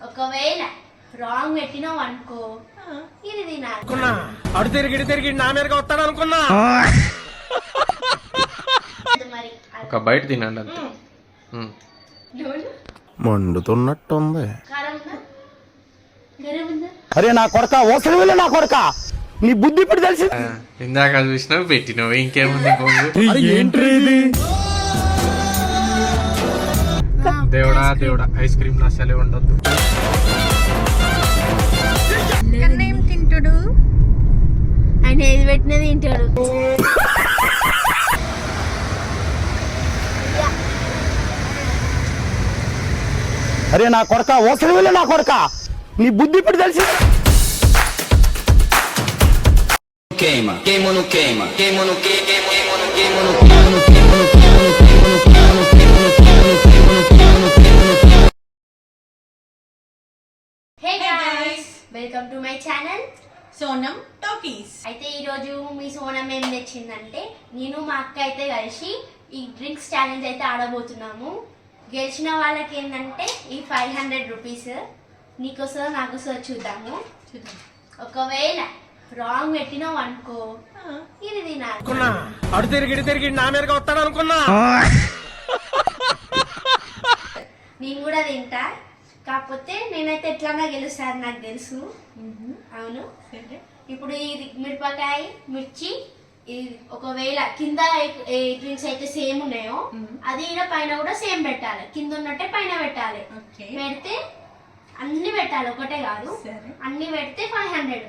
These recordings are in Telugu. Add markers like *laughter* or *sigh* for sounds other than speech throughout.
ఒకవేళ రాంగ్ పెట్టినావు అనుకో ఇది తినాలి. అనుకున్నా. అడు తిరిగి ఇటు తిరిగి నా మీదకి వస్తాడు అనుకున్నా. అది మరి అది. ఒక బయట తినండి అంతే. మ్మ్. మ్మ్. నూనె, మండుతున్నట్టుంది. కారం ఉందా గరం ఉందా అరే నా కొడక ఓసలి వెళ్ళి నా కొడక. నీ బుద్ధి ఇప్పుడు తెలిసి ఇందాక చూసినావు పెట్టినావు ఇంకేముంది? బొంగు ఏంటి దేవుడా దేవుడా ఐస్ క్రీమ్ నష్టాలే ఉండొద్దు ఏం అరే నా కొరక ఒకరి వెళ్ళి నా కొరక నీ బుద్ధి ఇప్పుడు తెలిసి welcome to my channel Sonam talkies అయితే ఈరోజు మీ సోనం ఏం తెచ్చిందంటే నేను మా అక్క అయితే కలిసి ఈ డ్రింక్స్ ఛాలెంజ్ అయితే ఆడబోతున్నాము. గెలిచిన వాళ్ళకి ఏంటంటే ఈ ఫైవ్ హండ్రెడ్ రూపీస్ నీకోసం నాకోసం చూద్దాము. చూద్దాం. ఒకవేళ రాంగ్ పెట్టినావు అనుకో ఇది తినాలి. అడు తిరిగి తిరిగి నా మీదకి వస్తాడు అనుకున్నా నేను కూడా తింటా. కాకపోతే నేనైతే ఎట్లన్నా గెలుస్తాను నాకు తెలుసు. అవును. ఇప్పుడు ఇది మిరపకాయ మిర్చి ఇది ఒకవేళ కింద ఏ డ్రింక్స్ అయితే సేమ్ ఉన్నాయో అది ఈడ పైన కూడా సేమ్ పెట్టాలి. కింద ఉన్నట్టే పైన పెట్టాలి. పెడితే అన్ని పెట్టాలి ఒకటే కాదు. సరే. అన్ని పెడితే ఫైవ్ హండ్రెడ్.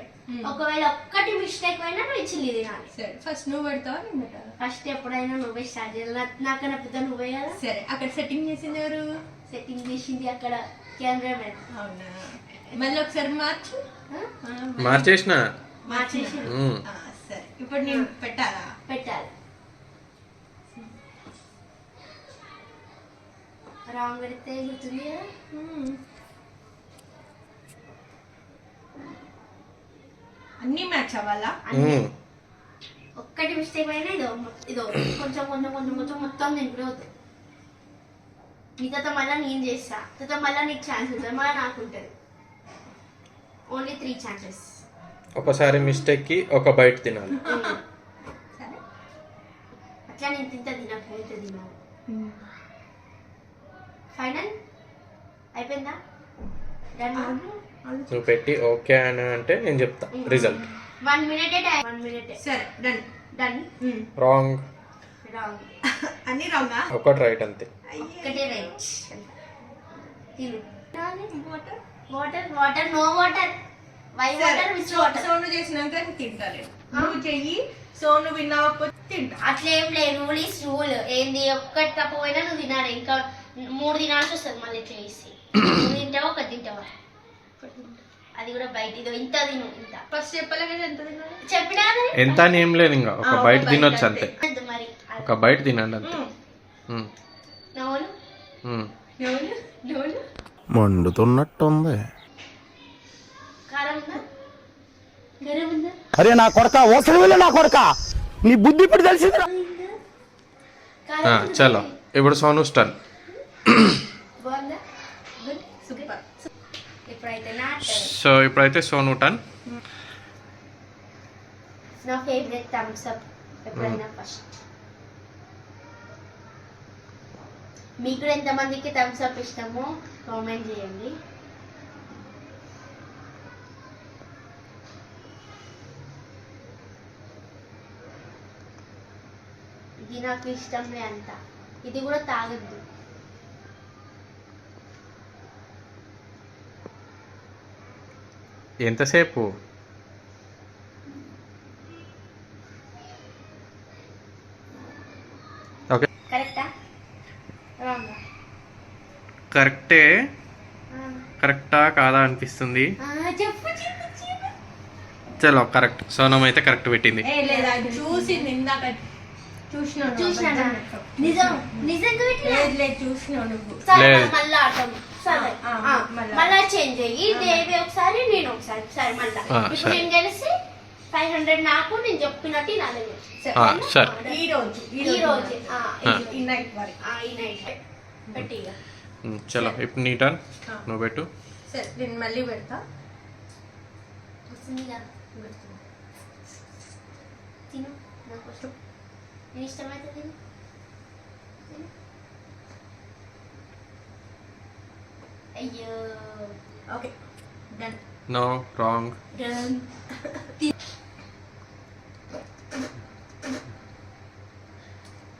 ఒకవేళ ఒక్కటి మిస్టేక్ అయినా నువ్వు చిల్లి తినాలి. సరే. ఫస్ట్ నువ్వు పెడతావా నేను పెట్టాలా ఫస్ట్ ఎప్పుడైనా నువ్వే స్టార్ట్ చేయాలి. నాకన్నా పెద్ద నువ్వే కదా. సరే. అక్కడ సెట్టింగ్ చేసింది ఎవరు? సెట్టింగ్ చేసింది అక్కడ కెమెరామెన్ అవునా మళ్ళీ ఒకసారి మార్చు. మార్చేసిన? మార్చేసి సరే. ఇప్పుడు నేను పెట్టాలా? పెట్టాలి. రాంగ్ పెడితే గుర్తుంది అన్ని మ్యాచ్ అవ్వాలా. ఒక్కటి మిస్టేక్ అయినా ఇదో ఇదో. కొంచెం కొంచెం కొంచెం కొంచెం మొత్తం తింటే అవుతుంది మిగతా మళ్ళీ నేను చేస్తా. తర్వాత మళ్ళీ నీకు ఛాన్స్ ఉంటుంది. మళ్ళీ నాకు ఉంటుంది. ఓన్లీ త్రీ ఛాన్సెస్ ఒకసారి మిస్టేక్కి ఒక బయట తినాలి. *laughs* సరే అట్లా నేను తింటా తినక అయితే తినాలి ఫైనల్ అయిపోయిందా? నువ్వు పెట్టి ఓకే అని అంటే నేను చెప్తా. Result one minute time. One minute సరే డన్ డన్ రాంగ్ రాంగ్ అన్ని రాంగా ఒకటి రైట్ అంతే. ఒక్కటే రైట్. తిను. Water? Water water no water. Why water which water. Sonu చేసినాక తింటాను నువ్వు చెయ్యి సోను విన్నాకపోతే తింటా. అట్లా ఏం లేదు రూల్ ఇస్ రూల్. ఏంది ఒక్కటి తప్పపోయినా నువ్వు తినాలి. ఇంకా మూడు తినాల్సి వస్తుంది మళ్ళీ ఇట్లా వేసి నువ్వు తింటావా ఒకటి తింటావా? అది కూడా బయట ఇదో ఇంత తిను ఇంత. ఫస్ట్ చెప్పలే కదా ఎంత తిన్నాను చెప్పినా? ఎంత అని ఏం లేదు ఇంకా ఒక బయట తినొచ్చు అంతే. మరి ఒక బయట తినండి అంతే. మ్మ్. నవ్వులు మ్మ్. నవ్వులు నవ్వులు మండుతున్నట్టుంది. కారం ఉందా? అరే నా కొడక ఓసలి వెళ్ళి నా కొడక. నీ బుద్ధి ఇప్పుడు తెలిసింది? చలో. ఇప్పుడు సోను సూపర్. ఇప్పుడైతే నా సో ఇప్పుడైతే సోను టన్ నా ఫేవరెట్ థమ్స్ అప్ ఎప్పుడైనా ఫస్ట్. మీకు కూడా ఎంతమందికి థమ్స్ అప్ ఇష్టమో కామెంట్ చేయండి. ఇది నాకు ఇష్టమే అంత ఇది కూడా తాగద్దు. ఎంతసేపు? ఓకే. కరెక్టా? రాంగా. కరెక్టే. కరెక్టా కాదా అనిపిస్తుంది. చెప్పు చెప్పు చెప్పు. చలో కరెక్ట్. సోనం అయితే కరెక్ట్ పెట్టింది. ఏ లేదా నిజం. మళ్ళా ఆటం సరే. ఆ, ఆ, మళ్ళా. మళ్ళా చేంజ్ అయ్యి దేవి ఒకసారి నేను ఒకసారి. సరే మళ్ళా. ఇప్పుడు. నేను కలిసి ఫైవ్ హండ్రెడ్ నాకు నేను చెప్పినట్టు నాలుగు. ఈ రోజు ఈ రోజు. ఈ నైట్ వరకు. ఆ, ఈ నైట్ పెట్టి చలో ఇప్పుడు నీ టర్న్ నువ్వు పెట్టు. సరే నేను మళ్ళీ పెడతా. తిను నాకు నేను ఇష్టమైతే తిను. అయ్యో okay done no wrong Done.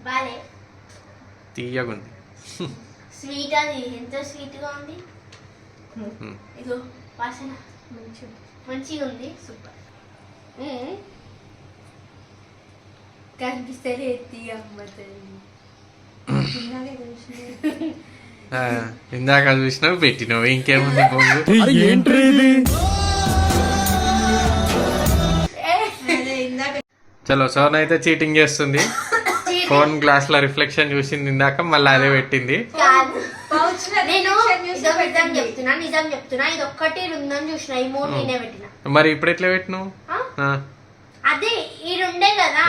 బాలే తీయగుంది స్వీట్ అది ఎంత స్వీట్గా ఉంది. Hmm. ఇదో వాసన. మంచిగా ఉంది సూపర్ కనిపిస్తే ఎత్తి అమ్మ తల్లి ఆ, ఇందాక చూసినావు పెట్టినావు ఇంకేముంది బొంగు? చలో సోన్ అయితే చీటింగ్ చేస్తుంది. ఫోన్ గ్లాస్లో రిఫ్లెక్షన్ చూసింది ఇందాక మళ్ళీ అదే పెట్టింది. కాదు. పౌచ్ నేను నిజం నిజం చెప్తున్నా నిజం చెప్తున్నా. ఇది ఒక్కటి ఉందని చూసిన ఈ మూడు నేనే పెట్టిన. మరి ఇప్పుడు ఎట్లా పెట్టినావు? అదే ఈ రెండే కదా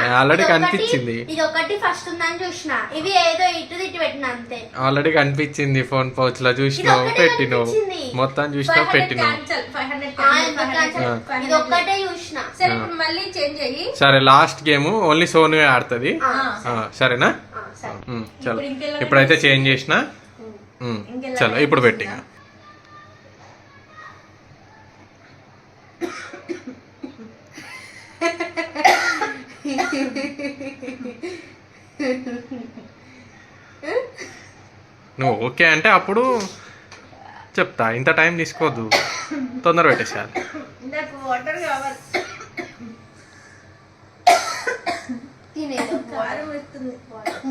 ఒకటి- కనిపించింది. ఇది ఒకటి ఫస్ట్ ఉందని చూసిన. ఇవి ఏదో ఇటు పెట్టిన అంతే. ఆల్రెడీ కనిపించింది ఫోన్ పౌచ్లో చూసినావు పెట్టినావు. మొత్తం చూసినావు పెట్టినావు? ఇది ఒక్కటే చూసిన. సరే ఇప్పుడు మళ్ళీ చేంజ్ అయ్యి సరే లాస్ట్ గేమ్ ఓన్లీ సోను ఆడుతుంది. సరేనా? ఆ, సరే. ఉమ్, చలో. ఇప్పుడైతే చేంజ్ చేసిన? చలో ఇప్పుడు పెట్టి నువ్వు ఓకే అంటే అప్పుడు చెప్తా. ఇంత టైం తీసుకోవద్దు తొందర పెట్టేసారి నాకు వాటర్ కావాలి. తినేదో వారం వస్తుంది వాటర్.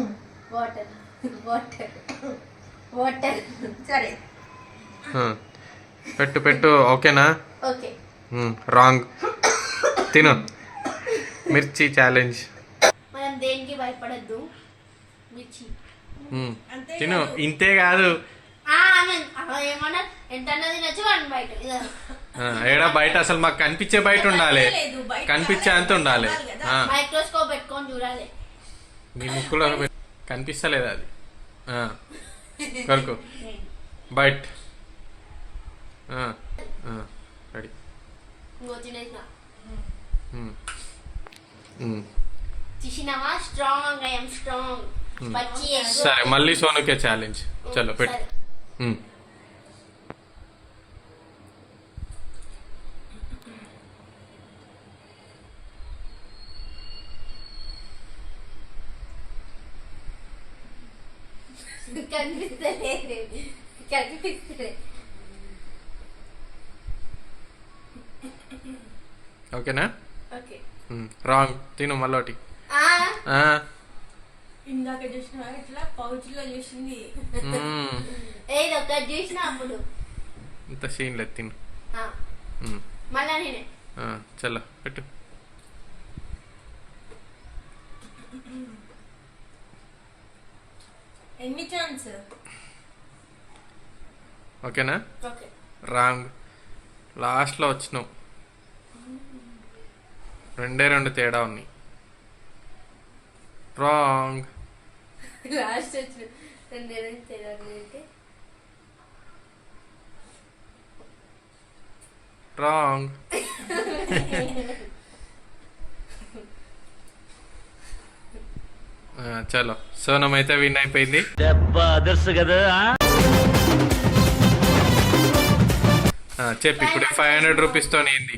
వాటర్. వాటర్. సరే. పెట్టు పెట్టు. ఓకేనా? ఓకే. రాంగ్. తిను. మిర్చి ఛాలెంజ్ మనం దేనికి భయపడద్దు? మిర్చి. తిను. ఇంతే కాదు. ఏడా బయట అసలు మాకు కనిపించే బయట ఉండాలి. కనిపించే అంత ఉండాలి. ఆ, మైక్రోస్కోప్ పెట్టుకొని చూడాలి. నీ ముక్కులో *laughs* కనిపిస్తలేదు అది. ఆ, కొరకు బయట. రెడీ. తీసినావా స్ట్రాంగ్ ఐఎమ్ స్ట్రాంగ్ పచ్చి egg. సరే మళ్ళీ సోనుకే ఛాలెంజ్ చలో పెట్టు. ఉమ్. కనిపిస్తలేదు. కనిపిస్తలేదు. ఓకేనా? ఓకే. రాంగ్ తిను మళ్ళీ ఆ? ఇందాక చూసిన ఇట్లా పౌచ్లో చూసింది ఏదో ఒకటి చూసిన అప్పుడు. ఇంత సీన్ లేదు తిను. ఆ, ఉమ్. మళ్ళా నేనే. ఆ, చలో పెట్టు. ఎన్ని ఛాన్స్ ఓకేనా? ఓకే. రాంగ్ లాస్ట్లో వచ్చినావు. రెండే రెండు తేడా ఉన్నాయి. రాంగ్ లాస్ట్ రెండు రెండు తేడా అంటే? రాంగ్ *laughs* చలో. సోనం అయితే విన్ అయిపోయింది. ఆ, చెప్పు ఇప్పుడు ఫైవ్ హండ్రెడ్ రూపీస్తో ఏంది?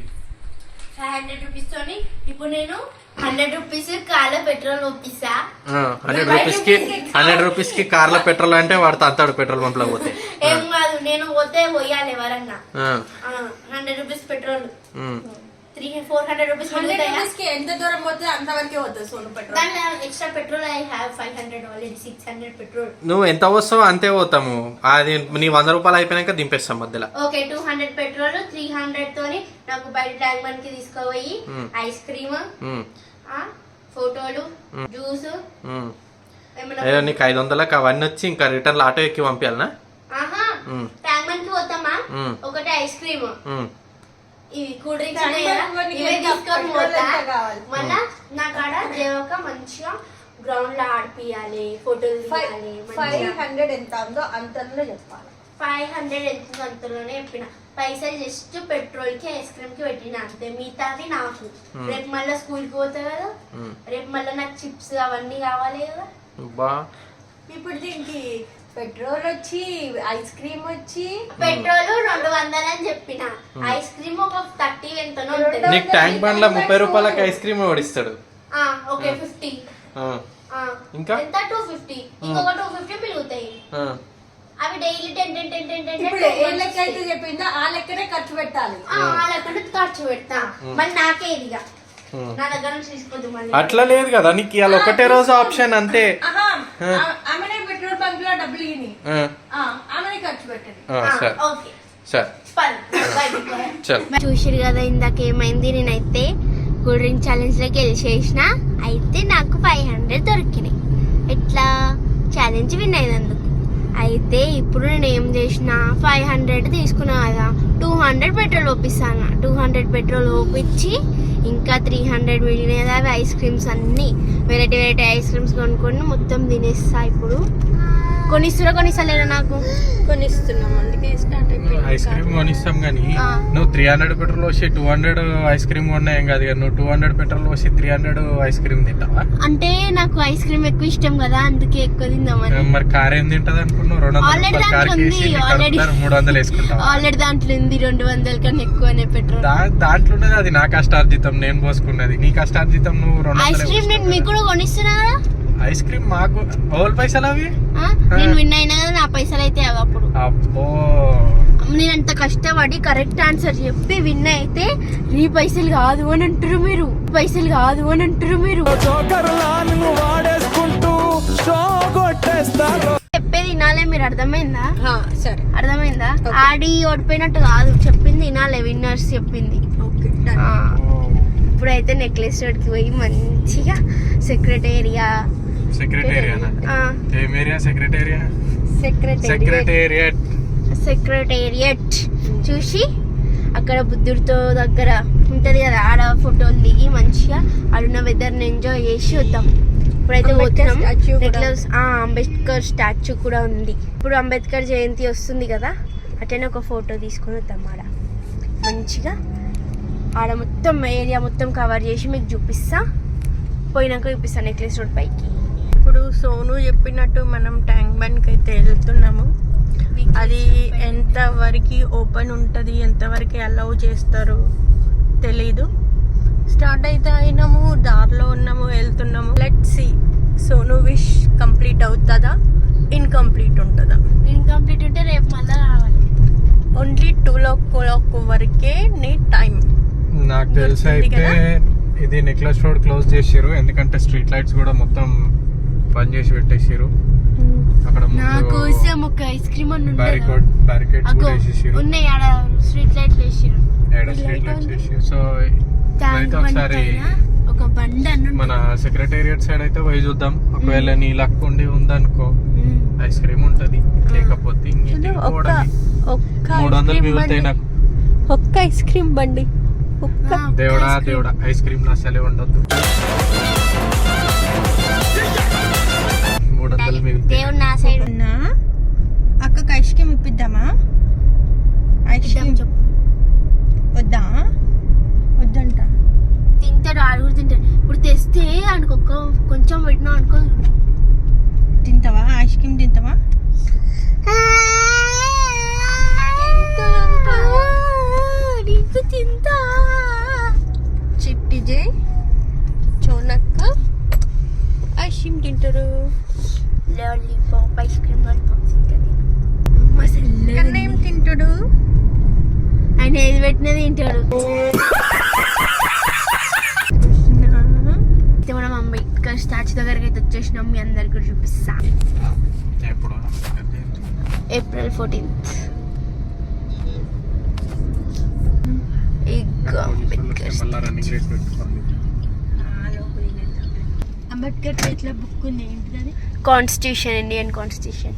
ఫైవ్ హండ్రెడ్ రూపీస్ తోని ఇప్పుడు నేను హండ్రెడ్ రూపీస్ కాల పెట్రోల్ ఒప్పిస్తా. హండ్రెడ్ రూపీస్కి హండ్రెడ్ రూపీస్కి కార్లో పెట్రోల్ అంటే వాడు తాతాడు పెట్రోల్ పంప్లో పోతే. ఏం కాదు నేను పోతే పోయాలి ఎవరన్నా. Hundred rupees petrol. Three four hundred rupees hundred మిగులుతాయా? రూపీస్కి ఎంత దూరం పోతే అంతవరకే పోతుంది సోను పెట్రోల్. దాంట్లో extra petrol I have five hundred already six hundred petrol. నువ్వు ఎంత వస్తావో అంతే పోతాము. అది నీ వంద రూపాయలు అయిపోయాక దింపేస్తాం మధ్యలో. Okay two hundred petrol three hundred తోని నాకు బయట ట్యాంక్ బండ్కి తీసుకుపోయి. ఐస్ క్రీమ్ ఫోటోలు జ్యూస్. ఏమన్నా నీకు ఐదు వందలకు అవన్నీ వచ్చి ఇంకా రిటర్న్ ఆటో ఎక్కి పంపించాలనా. ట్యాంక్ బండ్కి పోతామా. ఒకటి ఐస్ క్రీమ్. ఇవి కూల్ డ్రింక్స్ ఇవే తీసుకొని పోతా? మళ్ళా నా కాడ దేవక మంచిగా గ్రౌండ్లో ఆడిపియాలి ఫోటోలు తీయాలి ఫైవ్ హండ్రెడ్ ఎంత ఉందో అంతలో చెప్పాలి. ఫైవ్ హండ్రెడ్ ఎంత అంతలోనే చెప్పిన. పైసలు జస్ట్ పెట్రోల్కి ఐస్ క్రీమ్కి పెట్టిన అంతే. మిగతాది నాకు. రేపు మళ్ళీ స్కూల్కి పోతా కదా. రేపు మళ్ళీ నాకు చిప్స్ అవన్నీ కావాలి కదా? ఇప్పుడు దీనికి పెట్రోల్ వచ్చి ఐస్ క్రీమ్ వచ్చి. పెట్రోల్ రెండు వందలు అని చెప్పిన. ఐస్ క్రీమ్ ఒక థర్టీ ఎంతనో ఉంటుంది. నీకు ట్యాంక్ బండ్ల ముప్పై రూపాయలకి ఐస్ క్రీమ్ ఓడిస్తాడు. ఆ, ఓకే ఫిఫ్టీ. ఆ, ఇంకా? ఎంత? Two fifty. ఇంకొక టూ ఫిఫ్టీ మిగులుతాయి ఆ. అవి daily ten ten ten ten ten ఇప్పుడు ఏ లెక్క అయితే చెప్పిందో ఆ లెక్కనే ఖర్చు పెట్టాలి. లేకుండా ఖర్చు పెడతా. మళ్ళీ నాకే ఇదిగా. నా దగ్గర నుంచి మళ్ళీ. అట్లా లేదు కదా నీకు ఇవాళ ఒకటే రోజు ఆప్షన్ అంతే ఆ- ఆమెనే పెట్రోల్ బంక్లో డబ్బులు ఇని ఆ, ఆమెనే ఖర్చు పెట్టండి. ఆ, సరే. ఓకే. సరే. చల్. చూసిరు కదా ఇందాక ఏమైంది? నేనైతే కూల్ డ్రింక్ ఛాలెంజ్లోకి గెలిచేసిన అయితే నాకు ఫైవ్ హండ్రెడ్ దొరికినాయి. ఎట్లా? ఛాలెంజ్ విన్ అయినందుకు. అయితే ఇప్పుడు నేను ఏం చేసిన? ఫైవ్ హండ్రెడ్ తీసుకున్నా కదా. టూ హండ్రెడ్ పెట్రోల్ ఒప్పిస్తాను. టూ హండ్రెడ్ పెట్రోల్ ఒప్పించి ఇంకా త్రీ హండ్రెడ్ మిగిలినది అవి ఐస్ క్రీమ్స్ అన్నీ. వెరైటీ వెరైటీ ఐస్ క్రీమ్స్ కొనుక్కొని మొత్తం తినేస్తా ఇప్పుడు. కొనిస్తురా కొనిస్తలేరా నాకు? కొనిస్తున్నాం అందుకే స్టార్ట్ ఐస్ క్రీమ్ కొనిస్తాం కానీ. నువ్వు త్రీ హండ్రెడ్ పెట్రోల్ వచ్చి టూ హండ్రెడ్ ఐస్ క్రీమ్ కొన్నా ఏం కాదు కదా నువ్వు టూ హండ్రెడ్ పెట్రోల్ వచ్చి త్రీ హండ్రెడ్ ఐస్ క్రీమ్ తింటావా? అంటే నాకు ఐస్ క్రీమ్ ఎక్కువ ఇష్టం కదా అందుకే ఎక్కువ తిందామని. మరి కార్ ఏం తింటది అనుకున్నావు రెండు వందల కార్. కలుపుతారు, మూడు వందలు వేసుకుంటావా? ఆల్రెడీ దాంట్లో ఉంది రెండు వందల కన్నా ఎక్కువనే పెట్రోల్. దాంట్లో ఉన్నది అది నా కష్టార్జితం నేను పోసుకున్నది. నీ కష్టార్జితం నువ్వు రెండు ఐస్ క్రీమ్ నేను మీకు కూడా కొనిస్తున్నా కదా ఐస్ క్రీమ్ మాకు ఓల్ పైసలు అవి? నేను విన్ అయినా కదా నా పైసలు అయితే అవి అప్పుడు. అబ్బో. నేను అంత కష్టపడి కరెక్ట్ ఆన్సర్ చెప్పి విన్ అయితే నీ పైసలు కాదు అని అంటారు మీరు. పైసలు కాదు అని అంటారు మీరు. చెప్పేది వినాలే మీరు అర్థమైందా? సరే. అర్థమైందా? ఆడి ఓడిపోయినట్టు కాదు చెప్పింది వినాలే విన్నర్స్ చెప్పింది. ఇప్పుడైతే నెక్లెస్ రోడ్కి పోయి మంచిగా సెక్రటేరియా ఏం ఏరియా సెక్రటేరియట్ సెక్రటేరియట్ చూసి అక్కడ బుద్ధుడితో దగ్గర ఉంటది కదా ఆడ ఫోటోలు దిగి మంచిగా ఆడున్న వెదర్ని ఎంజాయ్ చేసి వద్దాం. ఇప్పుడైతే అంబేద్కర్ పోతున్నాం. అంబేద్కర్ స్టాచ్యూ కూడా ఉంది. ఇప్పుడు అంబేద్కర్ జయంతి వస్తుంది కదా అటనే ఒక ఫోటో తీసుకొని వద్దాం ఆడ. మంచిగా ఆడ మొత్తం ఏరియా మొత్తం కవర్ చేసి మీకు చూపిస్తా. పోయినాక చూపిస్తా నెక్లెస్ రోడ్ పైకి. ఇప్పుడు సోను చెప్పినట్టు మనం ట్యాంక్ బండ్కి అయితే వెళ్తున్నాము అది ఎంత వరకు ఓపెన్ ఉంటుంది ఎంతవరకు అలౌ చేస్తారు తెలీదు. స్టార్ట్ అయితే అయినాము దారిలో ఉన్నాము వెళ్తున్నాము. Let see Sonu wish complete అవుతుందా? ఇన్కంప్లీట్ ఉంటుందా? ఇన్కంప్లీట్ ఉంటే రేపు మళ్ళీ రావాలి. ఓన్లీ టూ క్లాక్ వరకే నీ టైం నాకు తెలిసి అయితే ఇది నెక్లెస్ రోడ్ క్లోజ్ చేసారు ఎందుకంటే స్ట్రీట్ లైట్స్ కూడా మొత్తం బంద్ చేసి పెట్టేసారు అక్కడ నా కోసం ఒక ఐస్ క్రీమ్ అని బ్యారికోడ్ బ్యారికేడ్స్ కూడా వేసేసారు ఉన్నాయి ఆడ స్ట్రీట్ లైట్లు వేసిరు స్ట్రీట్ లైట్స్ వేసారు సో అయితే ఒకసారి పైన ఒక బండి మన సెక్రటేరియట్ సైడ్ అయితే పోయి చూద్దాం. ఒకవేళ నీ లక్ ఉండి ఉందనుకో ఐస్ క్రీమ్ ఉంటది. లేకపోతే మూడు వందలు మిగులుతాయి నాకు ఒక్క ఐస్ క్రీమ్ బండి. ఒక్క దేవుడా దేవుడా ఐస్ క్రీమ్ అసలే ఉండొద్దు. దేవుడు నా సైడ్ ఉన్నా అక్కకి ఐస్ క్రీమ్ ఇప్పిద్దామా? ఐస్ క్రీమ్ చెప్పు. వద్దా? వద్దంట. తింటాడు ఆడు కూడా తింటాడు. ఇప్పుడు తెస్తే ఒక్క కొంచెం పెట్టినా అనుకో. తింటావా? ఐస్ క్రీమ్ తింటావా? తింటా చిట్టి జే ఐస్ క్రీమ్ తింటారు లాలీపాప్ ఐస్ క్రీమ్ లాలీపాప్ తింటుంది అమ్మ ఏం తింటాడు ఆయన ఏది పెట్టినా తింటాడు. అయితే మనం అంబేద్కర్ స్టాచ్యూ దగ్గరికి అయితే వచ్చేసినాం మీ అందరికి కూడా చూపిస్తా. April fourteenth. అంబేద్కర్ అంబేద్కర్ చేతిలో బుక్ ఉంది ఏంటిది కాన్స్టిట్యూషన్ ఇండియన్ కాన్స్టిట్యూషన్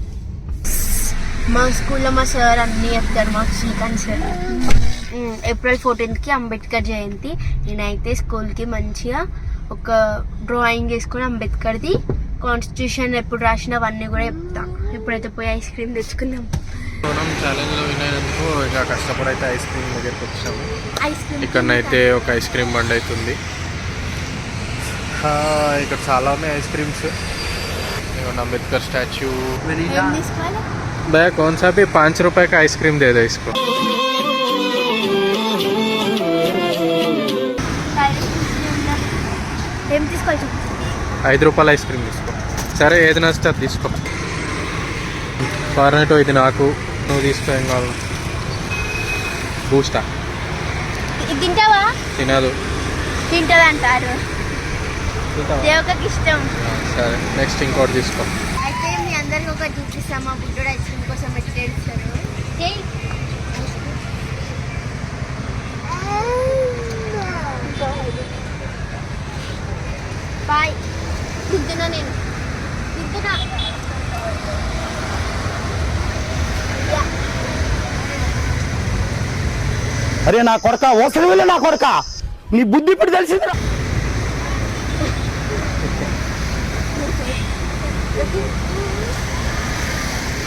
మా స్కూల్లో మా సార్ అన్నీ చెప్తారు మాకు శ్రీకాంత్ సార్. ఏప్రిల్ ఫోర్టీన్త్కి అంబేద్కర్ జయంతి. నేనైతే స్కూల్కి మంచిగా ఒక డ్రాయింగ్ వేసుకొని అంబేద్కర్ది కాన్స్టిట్యూషన్ ఎప్పుడు రాసినవన్నీ కూడా చెప్తా. ఇప్పుడైతే పోయి ఐస్ క్రీమ్ తెచ్చుకుందాం మనం ఛాలెంజ్లో విన్ అయినందుకు ఇక కష్టపడైతే ఐస్ క్రీమ్ దగ్గరికి వచ్చాము. ఐస్ క్రీమ్ ఇక్కడనైతే ఒక ఐస్ క్రీమ్ బండి అవుతుంది. ఇక్కడ చాలా ఉన్నాయి ఐస్ క్రీమ్స్ ఇవ్వండి అంబేద్కర్ స్టాచ్యూ ఏం తీసుకోవాలి भैया कौन सा भी पाँच रुपए का आइसक्रीम दे दो इसको ఏం తీసుకోవాలి చెప్పు. ఐదు రూపాయల ఐస్ క్రీమ్ తీసుకో సరే ఏది నచ్చితే అది తీసుకో ఫార్నెటో ఇది నాకు నువ్వు తీసుకో ఏం కావాలి బూస్టా ఇది తింటావా తినదు తింటది అంటారు తింటావా? దేవకకి ఇష్టం సరే నెక్స్ట్ ఇంకోటి తీసుకో. అయితే మీ అందరికి ఒక చూపిస్తాం మా బుడ్డోడు ఐస్ క్రీమ్ కోసం. బాయ్. నేను. అరే నా కొడక ఓసలి వెళ్ళి నా కొడక. నీ బుద్ధి ఇప్పుడు తెలిసిందిరా.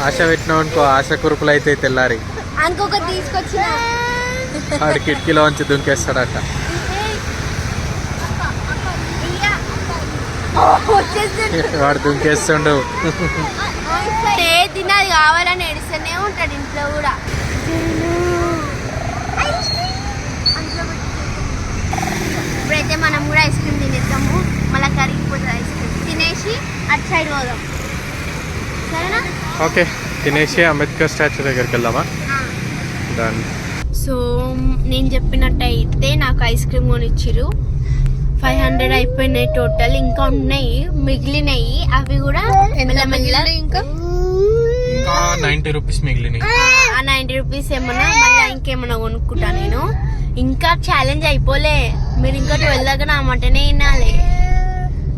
ఆశ పెట్టినావు అనుకో ఆశ కురుపులు అయితే తెల్లారి. ఇంకొక తీసుకొచ్చిన. ఆడు కిటికీలోంచి దుంకేస్తాడట. వచ్చేసి వాడు దుంకేస్తుండు. ఏ తిన్నది కావాలని ఏడుస్తూనే ఉంటాడు ఇంట్లో కూడా. ఇప్పుడైతే మనం కూడా ఐస్ క్రీమ్ తినేద్దాము. మళ్ళీ కరిగిపోతుంది ఐస్ క్రీమ్. తినేసి అటు సైడ్ పోదాం. ఓకే తినేసి అంబేద్కర్ స్టాచ్యూ దగ్గరికి వెళ్దామా? దాన్ని సో నేను చెప్పినట్టయితే నాకు ఐస్ క్రీమ్ కొనిచ్చిర్రు. ఫైవ్ హండ్రెడ్ అయిపోయినాయి టోటల్. ఇంకా ఉన్నాయి మిగిలినాయి. అవి కూడా మెల్లమెల్ల ఇంకా? ఇంకా నైంటీ రూపీస్ మిగిలినాయి. ఆ నైంటీ రూపీస్ ఏమన్నా మళ్ళీ ఇంకేమన్నా కొనుక్కుంటా నేను. ఇంకా ఛాలెంజ్ అయిపోలే. మీరు ఇంకా ట్వెల్వ్ దాకా నా మటనే వినాలి.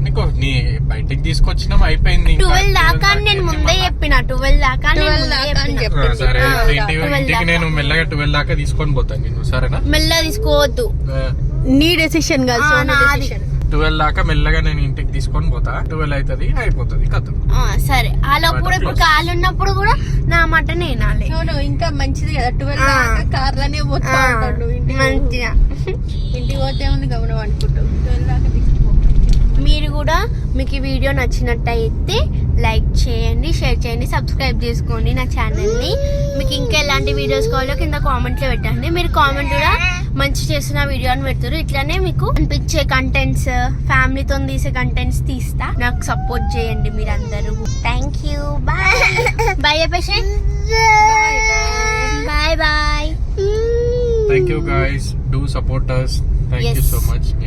నీకు నీ బయటికి తీసుకొచ్చినాం అయిపోయింది. ట్వెల్వ్ దాకా నేను ముందే చెప్పిన ట్వెల్వ్ దాకా అని నేను 12 ముందే దాకా అని చెప్పిన. ఆ, సరే ఇంటికి 12 ఇంటికి దాకా. నేను మెల్లగా ట్వెల్వ్ దాకా తీసుకొని పోతాను నేను సరేనా? మెల్లగా తీసుకోవద్దు. నీ డెసిషన్ కాదు ట్వెల్వ్ దాకా మెల్లగా నేను ఇంటికి తీసుకొని పోతా. ట్వెల్వ్ అవుతుంది అయిపోతుంది కథ. ఆ, సరే. అలా కూడా ఇప్పుడు కాలు ఉన్నప్పుడు కూడా నా మటనే వినాలి సోను ఇంకా మంచిది కదా ట్వెల్వ్. దాకా కార్లోనే పోతా ఉంటాడు మంచిగా. ఇంటికి పోతే ఉంది గమనం అనుకుంటావు? ట్వెల్వ్ దాకా మీరు కూడా మీకు ఈ వీడియో నచ్చినట్టయితే లైక్ చేయండి షేర్ చేయండి సబ్స్క్రైబ్ చేసుకోండి నా ఛానల్ని. మీకు ఇంకా ఎలాంటి వీడియోస్ కావాలో కింద కామెంట్లో పెట్టండి. మీరు కామెంట్ కూడా మంచి చేస్తున్న వీడియో అని పెడతారు. ఇట్లానే మీకు అనిపించే కంటెంట్స్ ఫ్యామిలీతో తీసే కంటెంట్స్ తీస్తా. నాకు సపోర్ట్ చేయండి మీరు అందరూ థ్యాంక్ యూ బాయ్ బాయ్ చెప్పేసి bye bye thank you guys do support us thank you Yes. So much మీ అందరికి